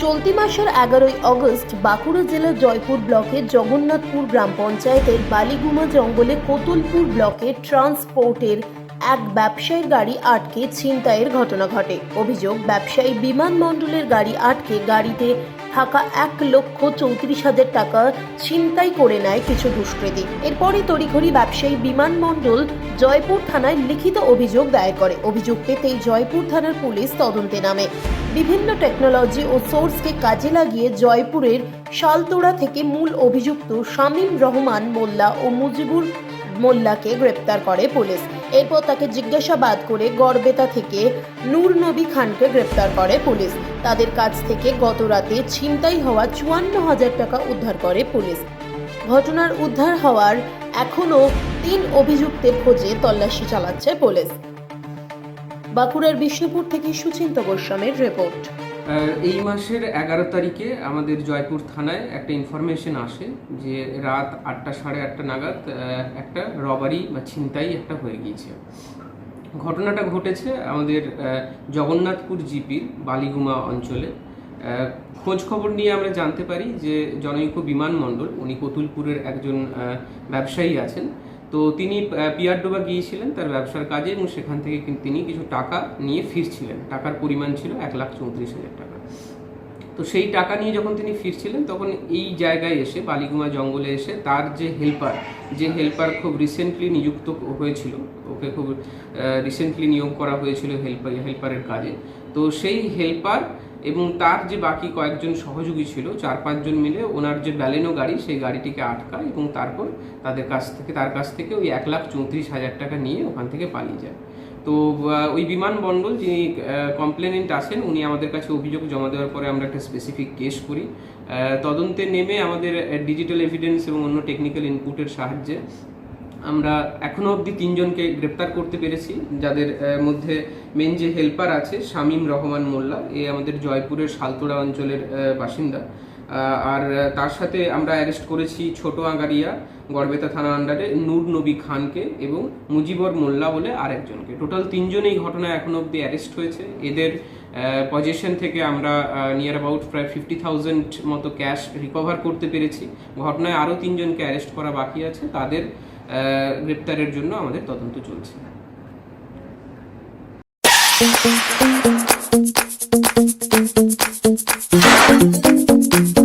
চলতি মাসের এগারোই অগস্ট বাঁকুড়া জেলার জয়পুর ব্লকের জগন্নাথপুর গ্রাম পঞ্চায়েতের বালিগুমা জঙ্গলে কোতুলপুর ব্লকে ট্রান্সপোর্টের এক ব্যবসায়ীর গাড়ি আটকে ছিনতাইয়ের ঘটনা ঘটে। অভিযোগ, ব্যবসায়ী বিমান মণ্ডলের গাড়ি আটকে গাড়িতে থাকা এক লক্ষ চৌত্রিশ হাজার টাকা ছিনতাই করে নেয় কিছু দুষ্কৃতী। এরপরই তড়িঘড়ি ব্যবসায়ী বিমান মণ্ডল জয়পুর থানায় লিখিত অভিযোগ দায়ের করে। অভিযোগ পেতেই জয়পুর থানার পুলিশ তদন্তে নামে। বিভিন্ন টেকনোলজি ও সোর্সকে কাজে লাগিয়ে জয়পুরের শালতোড়া থেকে মূল অভিযুক্ত শামীম রহমান মোল্লা ও মুজিবুর মোল্লাকে গ্রেপ্তার করে পুলিশ। এরপর তাকে জিজ্ঞাসাবাদ করে গড়বেতা থেকে নূর নবী খানকে গ্রেপ্তার করে পুলিশ। তাদের কাছ থেকে গত রাতে ছিনতাই হওয়া চুয়ান্ন হাজার টাকা উদ্ধার করে পুলিশ। ঘটনার উদ্ধার হওয়ার এখনও তিন অভিযুক্তের খোঁজে তল্লাশি চালাচ্ছে পুলিশ। বাঁকুড়ার বিষ্ণুপুর থেকে সুচিন্ত গোস্বামীর রিপোর্ট। এই মাসের এগারো তারিখে আমাদের জয়পুর থানায় একটা ইনফরমেশন আসে যে রাত আটটা সাড়ে আটটা নাগাদ একটা রবারি বা ছিনতাই একটা হয়ে গিয়েছে। ঘটনাটা ঘটেছে আমাদের জগন্নাথপুর জিপির বালিগুমা অঞ্চলে। খোঁজ খবর নিয়ে আমরা জানতে পারি যে জনৈক বিমান মণ্ডল উনি কতুলপুরের একজন ব্যবসায়ী আছেন তো তিনি পিয়ারডোবা গিয়েছিলেন তার ব্যবসার কাজে এবং সেখান থেকে তিনি কিছু টাকা নিয়ে ফিরছিলেন। টাকার পরিমাণ ছিল এক লাখ চৌত্রিশ হাজার টাকা। তো সেই টাকা নিয়ে যখন তিনি ফিরছিলেন, তখন এই জায়গায় এসে, বালিগুমা জঙ্গলে এসে তার যে হেল্পার যে হেল্পার খুব রিসেন্টলি নিযুক্ত হয়েছিল, ওকে খুব রিসেন্টলি নিয়োগ করা হয়েছিল হেল্পার, হেল্পারের কাজে। তো সেই হেল্পার এবং তার যে বাকি কয়েকজন সহযোগী ছিল, চার পাঁচজন মিলে ওনার যে ব্যালেনো গাড়ি, সেই গাড়িটিকে আটকায় এবং তারপর তাদের কাছ থেকে, তার কাছ থেকে ওই এক লাখ চৌত্রিশ হাজার টাকা নিয়ে ওখান থেকে পালিয়ে যায়। তো ওই বিমান মণ্ডল যিনি কমপ্লেনেন্ট আছেন, উনি আমাদের কাছে অভিযোগ জমা দেওয়ার পরে আমরা একটা স্পেসিফিক কেস করি। তদন্তে নেমে আমাদের ডিজিটাল এভিডেন্স এবং অন্য টেকনিক্যাল ইনপুটের সাহায্যে আমরা এখনও অবধি তিনজনকে গ্রেপ্তার করতে পেরেছি, যাদের মধ্যে মেন যে হেল্পার আছে, শামীম রহমান মোল্লা, এ আমাদের জয়পুরের শালতোড়া অঞ্চলের বাসিন্দা। আর তার সাথে আমরা অ্যারেস্ট করেছি ছোট আগারিয়া, গড়বেতা থানা আন্ডারে নূর নবী খানকে এবং মুজিবর মোল্লা বলে আরেকজনকে। টোটাল তিনজন এই ঘটনায় এখনও অবধি অ্যারেস্ট হয়েছে। এদের পজিশন থেকে আমরা নিয়ার অ্যাবাউট প্রায় ফিফটি থাউজেন্ড মতো ক্যাশ রিকভার করতে পেরেছি। ঘটনায় আরও তিনজনকে অ্যারেস্ট করা বাকি আছে। তাদের গ্রেপ্তারের জন্য আমাদের তদন্ত চলছে Thank you.